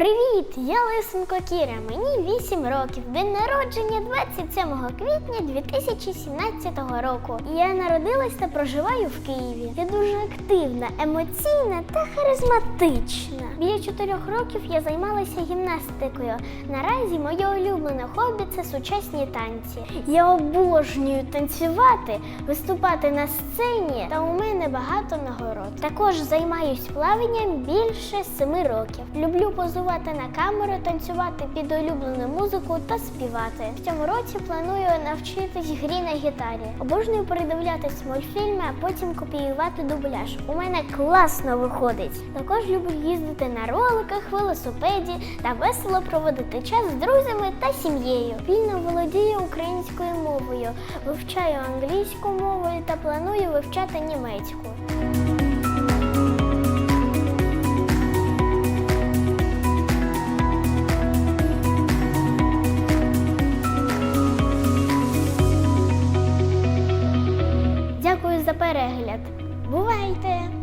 Привіт! Я Лисенко Кіра. Мені 8 років. День народження 27 квітня 2017 року. Я народилась та проживаю в Києві. Я дуже активна, емоційна та харизматична. Біля 4 років я займалася гімнастикою. Наразі моє улюблене хобі це сучасні танці. Я обожнюю танцювати, виступати на сцені, та у мене багато нагород. Також займаюсь плаванням більше 7 років. Люблю позувати на камеру, танцювати під улюблену музику та співати. В цьому році планую навчитись грі на гітарі. Обожнюю передивлятись мультфільми, а потім копіювати дубляж. У мене класно виходить. Також люблю їздити на роликах, велосипеді та весело проводити час з друзями та сім'єю. Вільно володію українською мовою, вивчаю англійську мову та планую вивчати німецьку. Дякую за перегляд. Бувайте!